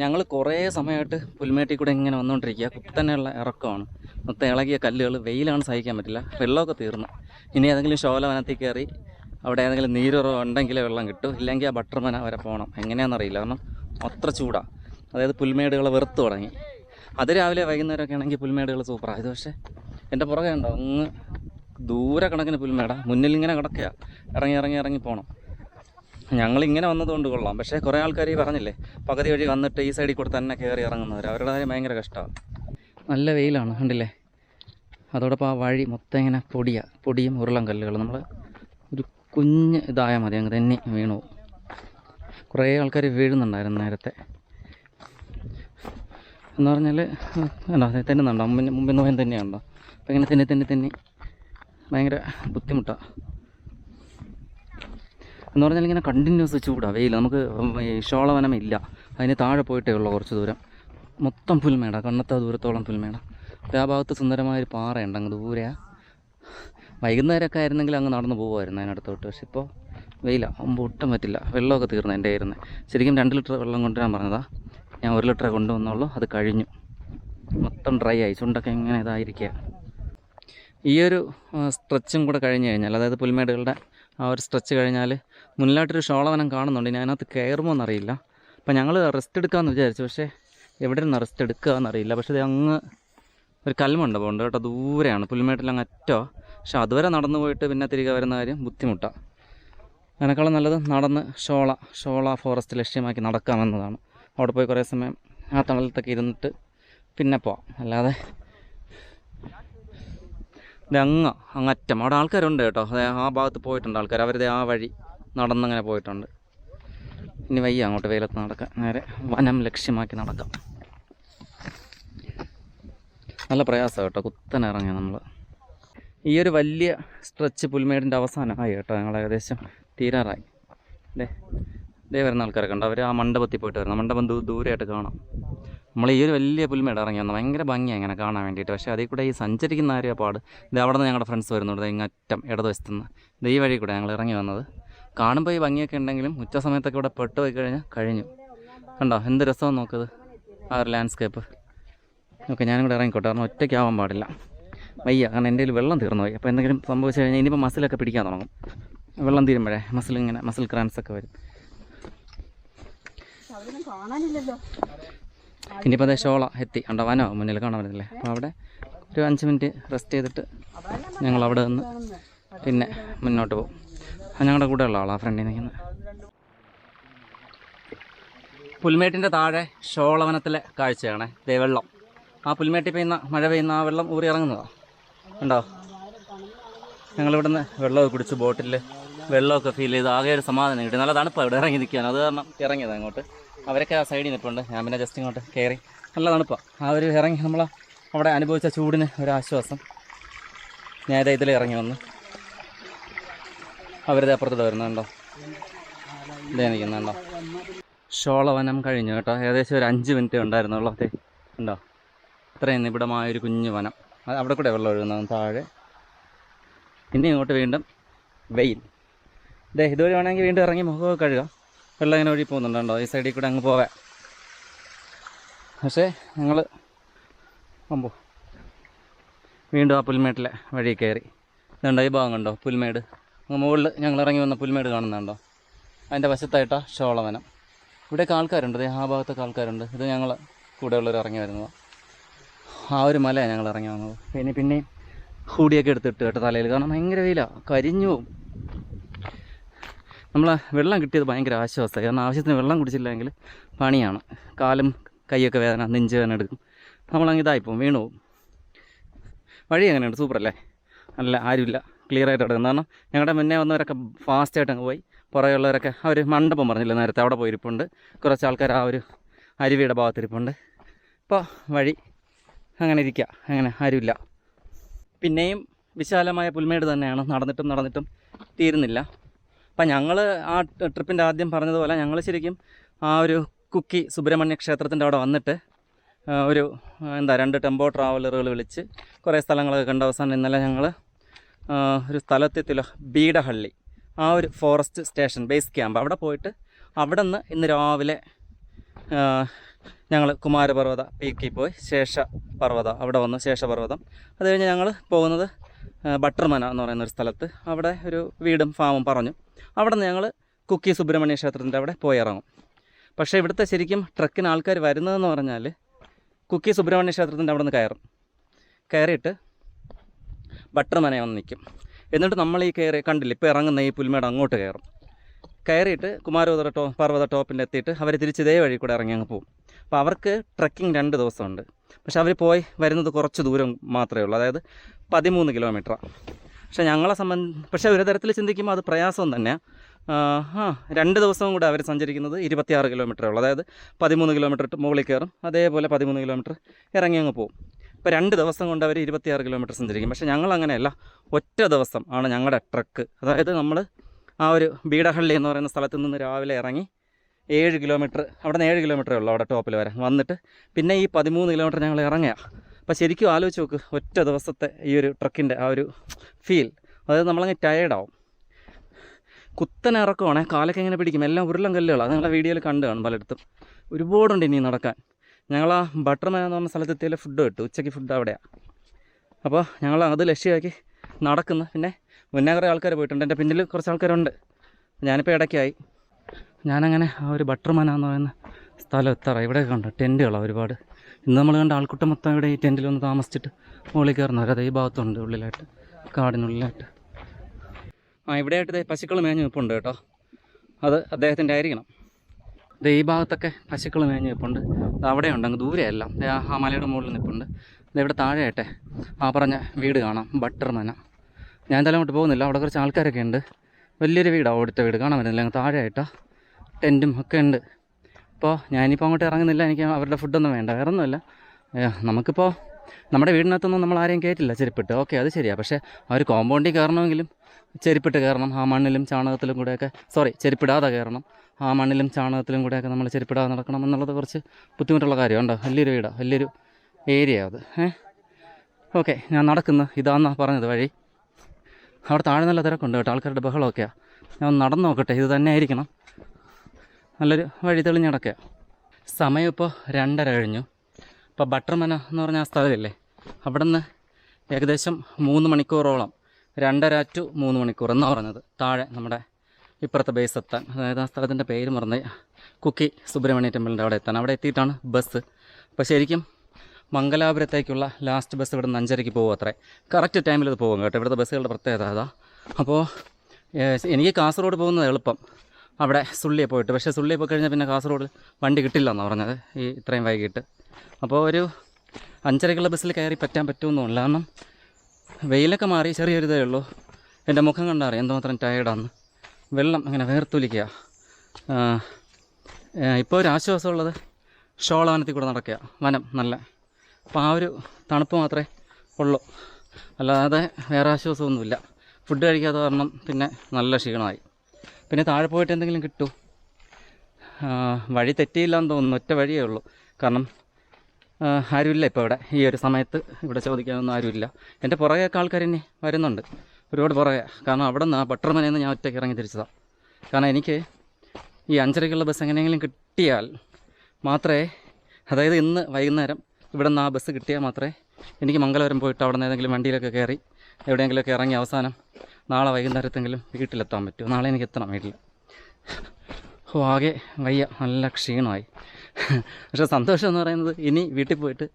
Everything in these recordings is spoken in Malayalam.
ഞങ്ങൾ കുറേ സമയമായിട്ട് പുൽമേട്ടിൽ കൂടെ ഇങ്ങനെ വന്നുകൊണ്ടിരിക്കുക കുത്തനെയുള്ള ഇറക്കമാണ്. മൊത്തം ഇളകിയ കല്ലുകൾ വെയിലാണ് സഹിക്കാൻ പറ്റില്ല. വെള്ളമൊക്കെ തീർന്നു. ഇനി ഏതെങ്കിലും ഷോല വനത്തിൽ കയറി അവിടെ ഏതെങ്കിലും നീരുറവ് ഉണ്ടെങ്കിലേ വെള്ളം കിട്ടും. ഇല്ലെങ്കിൽ ആ ബട്ടർ മന വരെ പോകണം എങ്ങനെയാണെന്നറിയില്ല കാരണം അത്ര ചൂടാണ് അതായത് പുൽമേടുകൾ വെറുത്ത് തുടങ്ങി. അത് രാവിലെ വൈകുന്നേരമൊക്കെ ആണെങ്കിൽ പുൽമേടുകൾ സൂപ്പറാണ് ഇത് പക്ഷേ എന്റെ പുറകെ ഉണ്ടോ അങ്ങ് ദൂരെ കണക്കിന് പുൽമേടാണ് മുന്നിൽ ഇങ്ങനെ കിടക്കുക. ഇറങ്ങി ഇറങ്ങി ഇറങ്ങി പോകണം ഞങ്ങളിങ്ങനെ വന്നതുകൊണ്ട് കൊള്ളാം. പക്ഷേ കുറേ ആൾക്കാർ ഈ പറഞ്ഞില്ലേ പകുതി വഴി വന്നിട്ട് ഈ സൈഡിൽ കൂടെ തന്നെ കയറി ഇറങ്ങുന്നവർ അവരുടെ കാര്യം ഭയങ്കര കഷ്ടമാണ്. നല്ല വെയിലാണ് കണ്ടില്ലേ? അതോടൊപ്പം ആ വഴി മൊത്തം ഇങ്ങനെ പൊടിയാണ് പൊടിയും ഉരുളം കല്ലുകൾ നമ്മൾ ഒരു കുഞ്ഞ് ഇതായാൽ മതി അങ്ങ് തന്നെ വീണു. കുറേ ആൾക്കാർ വീഴുന്നുണ്ടായിരുന്നു നേരത്തെ. എന്ന് പറഞ്ഞാൽ എന്താ തെന്നുന്നുണ്ടോ? മുമ്പിൽ നിന്ന് നിന്ന് തന്നെയുണ്ടോ അപ്പോൾ ഇങ്ങനെ തന്നെ തന്നെ തന്നെ. ഭയങ്കര ബുദ്ധിമുട്ടാണ് എന്ന് പറഞ്ഞാൽ ഇങ്ങനെ കണ്ടിന്യൂസ് ചൂടാണ് വെയിൽ നമുക്ക് ഈ ഷോളവനം ഇല്ല അതിന് താഴെ പോയിട്ടേ ഉള്ളൂ കുറച്ച് ദൂരം. മൊത്തം പുൽമേട. കണ്ണത്ത ദൂരത്തോളം പുൽമേട. അപ്പോൾ ആ ഭാഗത്ത് സുന്ദരമായൊരു പാറയുണ്ട്. അങ്ങ് ദൂരെയാണ് വൈകുന്നേരമൊക്കെ ആയിരുന്നെങ്കിൽ അങ്ങ് നടന്നു പോകുമായിരുന്നു അതിനടുത്തോട്ട്. പക്ഷെ ഇപ്പോൾ വെയില. അമ്പ് ഒട്ടും പറ്റില്ല. വെള്ളമൊക്കെ തീർന്നു എന്റെ ആയിരുന്നു ശരിക്കും രണ്ട് ലിറ്റർ വെള്ളം കൊണ്ടുവരാൻ പറഞ്ഞതാ. ഞാൻ ഒരു ലിറ്റർ കൊണ്ടുവന്നുള്ളൂ. അത് കഴിഞ്ഞു. മൊത്തം ഡ്രൈ ആയി. ചുണ്ടൊക്കെ ഇങ്ങനെ ഇതായിരിക്കുക ഈ ഒരു സ്ട്രെച്ചും കൂടെ കഴിഞ്ഞ് കഴിഞ്ഞാൽ അതായത് പുൽമേടുകളുടെ ആ ഒരു സ്ട്രെച്ച് കഴിഞ്ഞാൽ മുന്നിലായിട്ടൊരു ഷോളവനം കാണുന്നുണ്ട്. ഇനി അതിനകത്ത് കയറുമോ എന്നറിയില്ല. അപ്പം ഞങ്ങൾ റെസ്റ്റ് എടുക്കാമെന്ന് വിചാരിച്ചു. പക്ഷേ എവിടെ നിന്ന് റെസ്റ്റ് എടുക്കുക എന്നറിയില്ല പക്ഷേ അങ്ങ് ഒരു കൽമുണ്ട് ഉണ്ട് കേട്ടോ. ദൂരെയാണ്. പുൽമേട്ടിൽ അങ്ങ് അറ്റോ പക്ഷെ അതുവരെ നടന്നു പോയിട്ട് പിന്നെ തിരികെ വരുന്ന കാര്യം ബുദ്ധിമുട്ടാണ് അതിനേക്കാളും നല്ലത് നടന്ന് ഷോള ഷോള ഫോറസ്റ്റ് ലക്ഷ്യമാക്കി നടക്കാമെന്നതാണ്. അവിടെ പോയി കുറേ സമയം ആ തണലത്തൊക്കെ ഇരുന്നിട്ട് പിന്നെ പോവാം. അല്ലാതെ അങ്ങ് അങ്ങറ്റം. അവിടെ ആൾക്കാരുണ്ട് കേട്ടോ. അതെ ആ ഭാഗത്ത് പോയിട്ടുണ്ട് ആൾക്കാർ അവരുടെ ആ വഴി നടന്നങ്ങനെ പോയിട്ടുണ്ട്. ഇനി വയ്യ അങ്ങോട്ട് വെയിലത്ത് നടക്കാൻ. നേരെ വനം ലക്ഷ്യമാക്കി നടക്കാം. നല്ല പ്രയാസം കേട്ടോ. കുത്തനെ ഇറങ്ങിയ നമ്മൾ ഈ ഒരു വലിയ സ്ട്രെച്ച് പുൽമേടിന്റെ അവസാനമായി കേട്ടോ ഞങ്ങൾ ഏകദേശം തീരാറായി. അല്ലേ ഇതേ വരുന്ന ആൾക്കാരൊക്കെ ഉണ്ട്. അവർ ആ മണ്ഡപത്തിൽ പോയിട്ട് വരുന്നത് മണ്ഡപം ദൂ ദൂരെയായിട്ട് കാണാം. നമ്മൾ ഈ ഒരു വലിയ പുൽമേട് ഇറങ്ങി വന്നു ഭയങ്കര ഭംഗിയാണ് ഇങ്ങനെ കാണാൻ വേണ്ടിയിട്ട്. പക്ഷേ അതിൽ കൂടെ ഈ സഞ്ചരിക്കുന്ന ആരെയാ പാട്. ഇത് അവിടെ നിന്ന് ഞങ്ങളുടെ ഫ്രണ്ട്സ് വരുന്നുണ്ട് ഇങ്ങറ്റം ഇടതുവശത്തു നിന്ന് ഇത് ഈ വഴി കൂടെ ഞങ്ങൾ ഇറങ്ങി വന്നത്. കാണുമ്പോൾ ഈ ഭംഗിയൊക്കെ ഉണ്ടെങ്കിലും ഉച്ച സമയത്തൊക്കെ ഇവിടെ പെട്ട് പോയി കഴിഞ്ഞാൽ കഴിഞ്ഞു. കണ്ടോ? എന്ത് രസമാണ് നോക്കത് ആ ഒരു ലാൻഡ്സ്കേപ്പ് ഓക്കെ ഞാനും കൂടെ ഇറങ്ങിക്കോട്ടെ. കാരണം ഒറ്റയ്ക്കാവാൻ പാടില്ല. വയ്യ. കാരണം എന്റെ വെള്ളം തീർന്നു പോയി. അപ്പോൾ എന്തെങ്കിലും സംഭവിച്ചു കഴിഞ്ഞാൽ ഇനിയിപ്പോൾ മസിലൊക്കെ പിടിക്കാൻ തുടങ്ങും. വെള്ളം തീരുമ്പോഴേ മസിൽ ഇങ്ങനെ മസിൽ ക്രാൻസ് ഒക്കെ വരും. ഇനിയിപ്പോൾ അതേ ഷോള എത്തി. അണ്ടവാനോ വനോ മുന്നിൽ കാണാൻ പറ്റില്ലേ അപ്പോൾ അവിടെ ഒരു അഞ്ച് മിനിറ്റ് റെസ്റ്റ് ചെയ്തിട്ട് ഞങ്ങൾ അവിടെ നിന്ന് പിന്നെ മുന്നോട്ട് പോകും. ആ ഞങ്ങളുടെ കൂടെ ഉള്ള ആളാണ് ഫ്രണ്ടിൽ നിൽക്കുന്നത് പുൽമേട്ടിന്റെ താഴെ ഷോളവനത്തിലെ കാഴ്ചയാണ്. ഇതേ വെള്ളം. ആ പുൽമേട്ടിൽ പെയ്യുന്ന മഴ പെയ്യുന്ന ആ വെള്ളം ഊറി ഇറങ്ങുന്നതാണ് ഉണ്ടോ ഞങ്ങളിവിടുന്ന് വെള്ളമൊക്കെ കുടിച്ച് ബോട്ടിൽ വെള്ളമൊക്കെ ഫീൽ ചെയ്ത് ആകെ ഒരു സമാധാനം കിട്ടി. നല്ല തണുപ്പാണ് ഇവിടെ ഇറങ്ങി നിൽക്കുകയാണ് അത് കാരണം ഇറങ്ങിയത് അങ്ങോട്ട്. അവരൊക്കെ ആ സൈഡിൽ നിൽപ്പുണ്ട് ഞാൻ പിന്നെ ജസ്റ്റ് ഇങ്ങോട്ട് കയറി നല്ല തണുപ്പാണ് ആ ഒരു ഇറങ്ങി നമ്മൾ അവിടെ അനുഭവിച്ച ചൂടിന് ഒരു ആശ്വാസം. ഞാൻ ഇതേ ഇതിൽ ഇറങ്ങി വന്നു. അവരത് അപ്പുറത്തോട്ട് വരുന്നുണ്ടോ? ഇതേ ഷോളവനം കഴിഞ്ഞു കേട്ടോ. ഏകദേശം ഒരു അഞ്ച് മിനിറ്റ് ഉണ്ടായിരുന്നുള്ളൂ. അതെ ഉണ്ടോ ഇത്രയും നിബിഡമായ ഒരു കുഞ്ഞു വനം. അവിടെ കൂടെ വെള്ളം ഒഴുകുന്നത് താഴെ. ഇനി ഇങ്ങോട്ട് വീണ്ടും വെയിൽ. ദേ ഇതുവഴി വേണമെങ്കിൽ വീണ്ടും ഇറങ്ങി മുഖമൊക്കെ കഴുകാം. വെള്ളം ഇങ്ങനെ ഒഴി പോകുന്നുണ്ടോ ഈ സൈഡിൽ കൂടെ അങ്ങ് പോവാൻ. പക്ഷേ ഞങ്ങൾ അമ്പോ വീണ്ടും ആ പുൽമേട്ടിലെ വഴി കയറി. ഇതുണ്ടോ ഈ ഭാഗം കണ്ടോ? പുൽമേട്. മുകളിൽ ഞങ്ങൾ ഇറങ്ങി വന്ന പുൽമേട് കാണുന്നുണ്ടോ അതിന്റെ വശത്തായിട്ടാ ഷോളവനം. ഇവിടെയൊക്കെ ആൾക്കാരുണ്ട്. ആ ഭാഗത്തൊക്കെ ആൾക്കാരുണ്ട്. ഇത് ഞങ്ങൾ കൂടെയുള്ളവർ ഇറങ്ങി വരുന്നത്. ആ ഒരു മലയാണ് ഞങ്ങൾ ഇറങ്ങി വന്നത്. പിന്നെ പിന്നെയും ഹൂടിയൊക്കെ എടുത്തിട്ട് കേട്ടോ തലയിൽ. കാരണം ഭയങ്കര വെയിലാണ് കരിഞ്ഞു നമ്മൾ വെള്ളം കിട്ടിയത് ഭയങ്കര ആശ്വാസമായി. കാരണം ആവശ്യത്തിന് വെള്ളം കുടിച്ചില്ലെങ്കിൽ പണിയാണ്. കാലും കൈയൊക്കെ വേദന നെഞ്ച് വേദന എടുക്കും. നമ്മളങ്ങ് ഇതായിപ്പോവും വീണു പോകും വഴി എങ്ങനെയുണ്ട്? സൂപ്പറല്ലേ അല്ല? ആരുമില്ല. ക്ലിയർ ആയിട്ട് കിടക്കുന്നത് കാരണം ഞങ്ങളുടെ മുന്നേ വന്നവരൊക്കെ ഫാസ്റ്റായിട്ട് അങ്ങ് പോയി. പുറകെയുള്ളവരൊക്കെ അവർ മണ്ഡപം പറഞ്ഞില്ല നേരത്തെ? അവിടെ പോയിരിപ്പുണ്ട്. കുറച്ച് ആൾക്കാർ ആ ഒരു അരുവിയുടെ ഭാഗത്തിരിപ്പുണ്ട്. ഇപ്പോൾ വഴി അങ്ങനെ ഇരിക്കുക അങ്ങനെ ആരുമില്ല. പിന്നെയും വിശാലമായ പുൽമേട് തന്നെയാണ്. നടന്നിട്ടും നടന്നിട്ടും തീരുന്നില്ല. അപ്പം ഞങ്ങൾ ആ ട്രിപ്പിന്റെ ആദ്യം പറഞ്ഞതുപോലെ ഞങ്ങൾ ശരിക്കും ആ ഒരു കുക്കി സുബ്രഹ്മണ്യ ക്ഷേത്രത്തിന്റെ അവിടെ വന്നിട്ട് ഒരു എന്താ രണ്ട് ടെമ്പോ ട്രാവലറുകൾ വിളിച്ച് കുറേ സ്ഥലങ്ങളൊക്കെ കണ്ട അവസാനം ഇന്നലെ ഞങ്ങൾ ഒരു സ്ഥലത്തെത്തിയല്ലോ ബീഡഹള്ളി ആ ഒരു ഫോറസ്റ്റ് സ്റ്റേഷൻ ബേസ് ക്യാമ്പ്. അവിടെ പോയിട്ട് അവിടെ നിന്ന് ഇന്ന് രാവിലെ ഞങ്ങൾ കുമാരപർവത പീക്കിൽ പോയി ശേഷ പർവത അവിടെ വന്നു ശേഷപർവതം. അത് കഴിഞ്ഞ് ഞങ്ങൾ പോകുന്നത് ബട്ടർമന എന്ന് പറയുന്ന ഒരു സ്ഥലത്ത്. അവിടെ ഒരു വീടും ഫാമും പറഞ്ഞു. അവിടെ നിന്ന് ഞങ്ങൾ കുക്കി സുബ്രഹ്മണ്യ ക്ഷേത്രത്തിന്റെ അവിടെ പോയി ഇറങ്ങും. പക്ഷേ ഇവിടുത്തെ ശരിക്കും ട്രക്കിന് ആൾക്കാർ വരുന്നതെന്ന് പറഞ്ഞാൽ കുക്കി സുബ്രഹ്മണ്യ ക്ഷേത്രത്തിന്റെ അവിടെ നിന്ന് കയറും. കയറിയിട്ട് ബട്ടർ ബട്ടർമന വന്ന് നിൽക്കും എന്നിട്ട് നമ്മൾ ഈ കയറി കണ്ടില്ല ഇപ്പോൾ ഇറങ്ങുന്ന ഈ പുൽമേട് അങ്ങോട്ട് കയറും. കയറിയിട്ട് കുമാരോദര ടോ പർവത ടോപ്പിന്റെ എത്തിയിട്ട് അവർ തിരിച്ച് ഇതേ വഴി കൂടെ ഇറങ്ങി അങ്ങ് പോകും അപ്പോൾ അവർക്ക് ട്രക്കിംഗ് രണ്ട് ദിവസമുണ്ട്. പക്ഷെ അവർ പോയി വരുന്നത് കുറച്ച് ദൂരം മാത്രമേ ഉള്ളൂ. അതായത് പതിമൂന്ന് കിലോമീറ്ററാണ് പക്ഷേ ഞങ്ങളെ സംബന്ധി പക്ഷേ ഒരു തരത്തിൽ ചിന്തിക്കുമ്പോൾ അത് പ്രയാസം തന്നെയാണ് ആ രണ്ട് ദിവസവും കൂടെ അവർ സഞ്ചരിക്കുന്നത് ഇരുപത്തിയാറ് കിലോമീറ്റർ ഉള്ളൂ. അതായത് പതിമൂന്ന് കിലോമീറ്റർ മുകളിൽ കയറും. അതേപോലെ പതിമൂന്ന് കിലോമീറ്റർ ഇറങ്ങി അങ്ങ് പോകും ഇപ്പോൾ രണ്ട് ദിവസം കൊണ്ട് അവർ ഇരുപത്തിയാറ് കിലോമീറ്റർ സഞ്ചരിക്കും. പക്ഷേ ഞങ്ങൾ അങ്ങനെയല്ല. ഒറ്റ ദിവസം ആണ് ഞങ്ങളുടെ ട്രക്ക്. അതായത് നമ്മൾ ആ ഒരു ബീഡഹള്ളി എന്ന് പറയുന്ന സ്ഥലത്ത് നിന്ന് രാവിലെ ഇറങ്ങി ഏഴ് കിലോമീറ്റർ അവിടെ നിന്ന് ഏഴ് കിലോമീറ്ററേ ഉള്ളൂ അവിടെ ടോപ്പിൽ വരെ വന്നിട്ട് പിന്നെ ഈ പതിമൂന്ന് കിലോമീറ്റർ ഞങ്ങൾ ഇറങ്ങിയ അപ്പോൾ ശരിക്കും ആലോചിച്ച് നോക്ക് ഒറ്റ ദിവസത്തെ ഈ ഒരു ട്രക്കിന്റെ ആ ഒരു ഫീൽ. അതായത് നമ്മളങ്ങ് ടയേർഡാവും കുത്തനെ ഇറക്കുവാണേ കാലൊക്കെ എങ്ങനെ പിടിക്കും. എല്ലാം ഉരുളം കല്ലുകളാണ് അത് നിങ്ങളെ വീഡിയോയിൽ കണ്ടു കാണും പലയിടത്തും. ഒരുപാടുണ്ട് ഇനി നടക്കാൻ. ഞങ്ങൾ ആ ബട്ടർമാൻ എന്ന് പറഞ്ഞ സ്ഥലത്ത് എത്തിയാൽ ഫുഡ് കിട്ടും ഉച്ചയ്ക്ക് ഫുഡ് അവിടെയാണ് അപ്പോൾ ഞങ്ങൾ അത് ലക്ഷ്യമാക്കി നടക്കുന്നു. പിന്നെ മുന്നേ കുറേ ആൾക്കാർ പോയിട്ടുണ്ട്. എന്റെ പിന്നിൽ കുറച്ച് ആൾക്കാരുണ്ട്. ഞാനിപ്പോൾ ഇടയ്ക്കായി. ഞാനങ്ങനെ ആ ഒരു ബട്ടർമാനാന്ന് പറയുന്ന സ്ഥലം എത്താറ ഇവിടെ കണ്ടു? ടെന്റുകളാണ് ഒരുപാട്. ഇന്ന് നമ്മൾ കണ്ട ആൾക്കൂട്ടം മൊത്തം ഇവിടെ ഈ ടെന്റിൽ ഒന്ന് താമസിച്ചിട്ട് മുകളിൽ കയറുന്നവർ അതേ ഭാഗത്തുണ്ട് ഉള്ളിലായിട്ട് കാടിനുള്ളിലായിട്ട്. ആ ഇവിടെയായിട്ട് ഇതേ പശുക്കൾ മേഞ്ഞ് നിൽപ്പുണ്ട് കേട്ടോ. അത് അദ്ദേഹത്തിന്റെ ആയിരിക്കണം. ദേ ഈ ഭാഗത്തൊക്കെ പശുക്കൾ മേഞ്ഞ് നിൽപ്പുണ്ട് അവിടെ അവിടെയുണ്ട് അങ്ങ് ദൂരെയല്ല ആ മലയുടെ മുകളിൽ നിൽപ്പുണ്ട് ഇവിടെ താഴെയാട്ടെ ആ പറഞ്ഞ വീട് കാണാം ബട്ടർ മന. ഞാൻ എന്തായാലും അങ്ങോട്ട് പോകുന്നില്ല. അവിടെ കുറച്ച് ആൾക്കാരൊക്കെ ഉണ്ട്. വലിയൊരു വീടാണ് അവിടുത്തെ വീട്. കാണാൻ പറ്റുന്നില്ല. അങ്ങ് താഴെയായിട്ടാ ടെന്റും ഒക്കെ ഉണ്ട്. അപ്പോൾ ഞാനിപ്പോൾ അങ്ങോട്ട് ഇറങ്ങുന്നില്ല എനിക്ക് അവരുടെ ഫുഡൊന്നും വേണ്ട വേറെ ഒന്നുമില്ല നമുക്കിപ്പോൾ നമ്മുടെ വീടിനകത്തൊന്നും നമ്മൾ ആരെയും കയറ്റില്ല ചെരുപ്പിട്ട്. ഓക്കെ അത് ശരിയാണ് പക്ഷേ ഒരു കോമ്പൗണ്ടിൽ കയറണമെങ്കിലും ചെരുപ്പിട്ട് കയറണം. ആ മണ്ണിലും ചാണകത്തിലും കൂടെയൊക്കെ സോറി ചെരുപ്പിടാതെ കയറണം. ആ മണ്ണിലും ചാണകത്തിലും കൂടെയൊക്കെ നമ്മൾ ചെരുപ്പിടാതെ നടക്കണം എന്നുള്ളത് കുറച്ച് ബുദ്ധിമുട്ടുള്ള കാര്യമുണ്ടോ വലിയൊരു വീടാണ് വലിയൊരു ഏരിയ അത്. ഏ? ഓക്കെ ഞാൻ നടക്കുന്നു. ഇതാണെന്നാണ് പറഞ്ഞത് വഴി. അവിടെ താഴെ നല്ല തിരക്കുണ്ട് കേട്ടോ ആൾക്കാരുടെ ബഹളമൊക്കെയാണ് ഞാൻ നടന്നു നോക്കട്ടെ ഇത് തന്നെ ആയിരിക്കണം നല്ലൊരു വഴി തെളിഞ്ഞ് കിടക്കുക സമയം ഇപ്പോൾ രണ്ടര കഴിഞ്ഞു. ഇപ്പോൾ ബട്ടർമന എന്ന് പറഞ്ഞ ആ സ്ഥലമില്ലേ? അവിടെ നിന്ന് ഏകദേശം മൂന്ന് മണിക്കൂറോളം രണ്ടര ടു മൂന്ന് മണിക്കൂർ എന്നാണ് പറഞ്ഞത് താഴെ നമ്മുടെ ഇപ്പുറത്തെ ബേസ് എത്താൻ. അതായത് ആ സ്ഥലത്തിന്റെ പേര് മറന്ന് കുക്കി സുബ്രഹ്മണ്യ ടെമ്പിളിന്റെ അവിടെ എത്താൻ. അവിടെ എത്തിയിട്ടാണ് ബസ് അപ്പോൾ ശരിക്കും മംഗലാപുരത്തേക്കുള്ള ലാസ്റ്റ് ബസ് ഇവിടെ നിന്ന് അഞ്ചരയ്ക്ക് പോകും അത്രേ. കറക്റ്റ് ടൈമിൽ ഇത് പോകും കേട്ടോ. ഇവിടുത്തെ ബസ്സുകളുടെ പ്രത്യേകത അതാ. അപ്പോൾ എനിക്ക് കാസർഗോഡ് പോകുന്നത് എളുപ്പം. അവിടെ സുള്ളിയെ പോയിട്ട്. പക്ഷേ സുള്ളിയെ പോയി കഴിഞ്ഞാൽ പിന്നെ കാസർഗോഡ് വണ്ടി കിട്ടില്ല എന്നാണ് പറഞ്ഞത്. ഈ ഇത്രയും വൈകിട്ട്. അപ്പോൾ ഒരു അഞ്ചരക്കുള്ള ബസ്സിൽ കയറി പറ്റാൻ പറ്റുമെന്നുമില്ല. കാരണം വെയിലൊക്കെ മാറി ചെറിയൊരു ഇതേ ഉള്ളൂ. എന്റെ മുഖം കണ്ടറിയാം എന്തുമാത്രം ടയേർഡാന്ന് വെള്ളം അങ്ങനെ വേർത്തൊലിക്കുക. ഇപ്പോൾ ഒരു ആശ്വാസമുള്ളത് ഷോളവനത്തിൽ കൂടെ നടക്കുക. വനം നല്ല. അപ്പോൾ ആ ഒരു തണുപ്പ് മാത്രമേ ഉള്ളൂ. അല്ലാതെ വേറെ ആശ്വാസമൊന്നുമില്ല. ഫുഡ് കഴിക്കാതെ കാരണം പിന്നെ നല്ല ക്ഷീണമായി. പിന്നെ താഴെ പോയിട്ട് എന്തെങ്കിലും കിട്ടൂ. വഴി തെറ്റിയില്ല എന്ന് തോന്നുന്നു. ഒറ്റ വഴിയേ ഉള്ളൂ. കാരണം ആരുമില്ല ഇപ്പോൾ ഇവിടെ. ഈ ഒരു സമയത്ത് ഇവിടെ ചോദിക്കാനൊന്നും ആരുമില്ല. എന്റെ പുറകെയൊക്കെ ആൾക്കാർ ഇനി വരുന്നുണ്ട്. ഒരുപാട് പുറകെ. കാരണം അവിടെ നിന്ന് ആ ബട്ടർമനയിൽ നിന്ന് ഞാൻ ഒറ്റയ്ക്ക് ഇറങ്ങി തിരിച്ചതാണ് കാരണം എനിക്ക് ഈ അഞ്ചരയ്ക്കുള്ള ബസ് എങ്ങനെയെങ്കിലും കിട്ടിയാൽ മാത്രമേ അതായത് ഇന്ന് വൈകുന്നേരം ഇവിടെ നിന്ന് ആ ബസ് കിട്ടിയാൽ മാത്രമേ എനിക്ക് മംഗലപുരം പോയിട്ട് അവിടെ നിന്ന് ഏതെങ്കിലും വണ്ടിയിലൊക്കെ കയറി എവിടെയെങ്കിലുമൊക്കെ ഇറങ്ങി അവസാനം നാളെ വൈകുന്നേരത്തെങ്കിലും വീട്ടിലെത്താൻ പറ്റുമോ? നാളെ എനിക്ക് എത്തണം വീട്ടിൽ. ഓ ആകെ വയ്യ. നല്ല ക്ഷീണമായി. പക്ഷേ സന്തോഷം എന്ന് പറയുന്നത് ഇനി വീട്ടിൽ പോയിട്ട്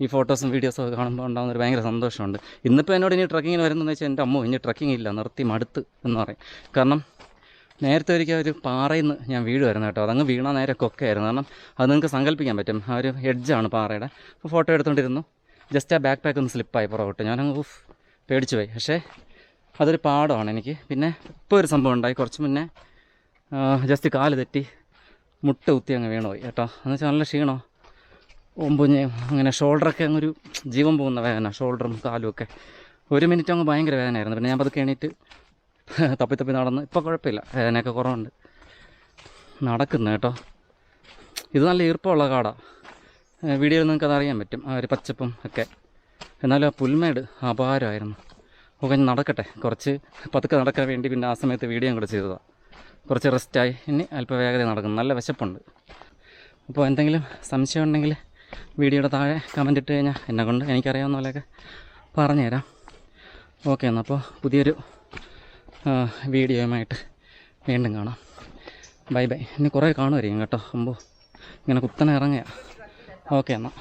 ഈ ഫോട്ടോസും വീഡിയോസും ഒക്കെ കാണുമ്പോൾ ഉണ്ടാകുന്ന ഒരു ഭയങ്കര സന്തോഷമുണ്ട്. ഇന്നിപ്പോൾ എന്നോട് ഇനി ട്രക്കിങ്ങിന് വരുന്നതെന്ന് വെച്ചാൽ എന്റെ അമ്മ ഇനി ട്രക്കിംഗ് ഇല്ല നിർത്തി മടുത്ത് എന്ന് പറയും. കാരണം നേരത്തെ ഒരിക്കൽ ഒരു പാറയിൽ നിന്ന് ഞാൻ വീഴുമായിരുന്നു കേട്ടോ. അതങ്ങ് വീണ നേരെ കൊക്കയായിരുന്നു. കാരണം അത് നിങ്ങൾക്ക് സങ്കല്പിക്കാൻ പറ്റും. ആ ഒരു എഡ്ജാണ് പാറയുടെ. അപ്പോൾ ഫോട്ടോ എടുത്തുകൊണ്ടിരുന്നു ജസ്റ്റ് ആ ബാക്ക് പാക്ക് ഒന്ന് സ്ലിപ്പായി പുറകോട്ട്. ഞാനങ്ങ് പേടിച്ചു പോയി. പക്ഷേ അതൊരു പാടമാണ് എനിക്ക്. പിന്നെ ഇപ്പോൾ ഒരു സംഭവം ഉണ്ടായി. കുറച്ച് മുന്നേ ജസ്റ്റ് കാൽ തെറ്റി മുട്ട കുത്തി അങ്ങ് വീണുപോയി കേട്ടോ. എന്ന് വെച്ചാൽ നല്ല ക്ഷീണോ? ഒമ്പുഞ്ഞ് അങ്ങനെ ഷോൾഡറൊക്കെ അങ്ങൊരു ജീവൻ പോകുന്ന വേദന ഷോൾഡറും കാലും ഒക്കെ. ഒരു മിനിറ്റ് അങ്ങ് ഭയങ്കര വേദന ആയിരുന്നു പിന്നെ ഞാൻ പതുക്കെ എണീറ്റ് തപ്പി തപ്പി നടന്ന് ഇപ്പോൾ കുഴപ്പമില്ല. വേദനയൊക്കെ കുറവുണ്ട്. നടക്കുന്നു കേട്ടോ. ഇത് നല്ല ഈർപ്പമുള്ള കാടാണ് വീഡിയോയിൽ നിങ്ങൾക്ക് അതറിയാൻ പറ്റും. ആ ഒരു പച്ചപ്പും ഒക്കെ. എന്നാലും ആ പുൽമേട് അപാരമായിരുന്നു. ഞാൻ നടക്കട്ടെ. കുറച്ച് പതുക്കെ നടക്കാൻ വേണ്ടി പിന്നെ ആ സമയത്ത് വീഡിയോ കൂടെ ചെയ്തതാണ് കുറച്ച് റെസ്റ്റായി ഇനി അല്പവേഗത നടക്കും നല്ല വിശപ്പുണ്ട്. അപ്പോൾ എന്തെങ്കിലും സംശയം ഉണ്ടെങ്കിൽ വീഡിയോയുടെ താഴെ കമന്റ് ഇട്ട് കഴിഞ്ഞാൽ എന്നെ കൊണ്ട് എനിക്കറിയാവുന്ന പോലെയൊക്കെ പറഞ്ഞുതരാം. ഓക്കെ എന്നാൽ അപ്പോൾ പുതിയൊരു വീഡിയോയുമായിട്ട് വീണ്ടും കാണാം. ബൈ ബൈ ഇനി കുറേ കാണുമായിരിക്കും കേട്ടോ. അമ്പോ ഇങ്ങനെ കുത്തനെ ഇറങ്ങുക ഓക്കെ എന്നാൽ